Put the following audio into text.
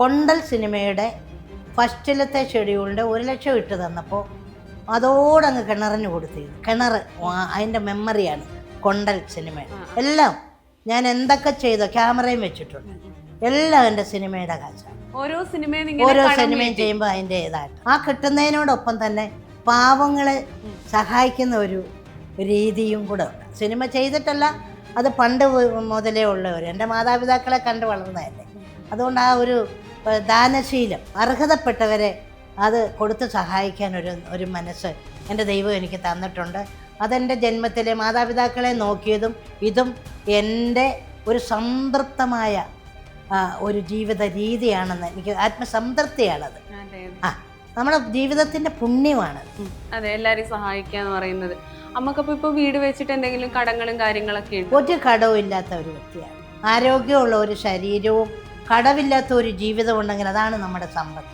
കൊണ്ടൽ സിനിമയുടെ ഫസ്റ്റിലത്തെ ഷെഡ്യൂളിന്റെ ഒരു ലക്ഷം ഇട്ട് തന്നപ്പോൾ അതോടങ്ങ് കിണറിന് കൊടുത്തിരുന്നു. കിണർ അതിന്റെ മെമ്മറിയാണ് കൊണ്ടൽ സിനിമ. എല്ലാം ഞാൻ എന്തൊക്കെ ചെയ്തോ ക്യാമറയും വെച്ചിട്ടുണ്ട്. എല്ലാം എന്റെ സിനിമയുടെ കാശാണ് ഓരോ സിനിമയും ഓരോ സിനിമയും ചെയ്യുമ്പോൾ അതിന്റെ ഇതായിട്ട്. ആ കിട്ടുന്നതിനോടൊപ്പം തന്നെ പാവങ്ങളെ സഹായിക്കുന്ന ഒരു രീതിയും കൂടെ ഉണ്ട്. സിനിമ ചെയ്തിട്ടല്ല അത് പണ്ട് മുതലേ ഉള്ളവർ എന്റെ മാതാപിതാക്കളെ കണ്ട് വളർന്നതല്ലേ? അതുകൊണ്ട് ആ ഒരു ദാനശീലം അർഹതപ്പെട്ടവരെ അത് കൊടുത്ത് സഹായിക്കാൻ ഒരു ഒരു മനസ്സ് എന്റെ ദൈവം എനിക്ക് തന്നിട്ടുണ്ട്. അതെന്റെ ജന്മത്തിലെ മാതാപിതാക്കളെ നോക്കിയതും ഇതും എന്റെ ഒരു സംതൃപ്തമായ ഒരു ജീവിത രീതിയാണെന്ന് എനിക്ക് ആത്മസംതൃപ്തിയാണത്. അതെ. ആ നമ്മുടെ ജീവിതത്തിന്റെ പുണ്യമാണ്. അതെ എല്ലാരെയും സഹായിക്കുക എന്ന് പറയുന്നത്. അമ്മക്കപ്പോ ഇപ്പോൾ വീട് വെച്ചിട്ട് എന്തെങ്കിലും കടങ്ങളും കാര്യങ്ങളൊക്കെ ഉണ്ട്? ഒരു കടവും ഇല്ലാത്ത ഒരു വ്യക്തിയാണ്. ആരോഗ്യമുള്ള ഒരു ശരീരവും കടവില്ലാത്ത ഒരു ജീവിതം ഉണ്ടെങ്കിൽ അതാണ് നമ്മുടെ സമ്പത്ത്.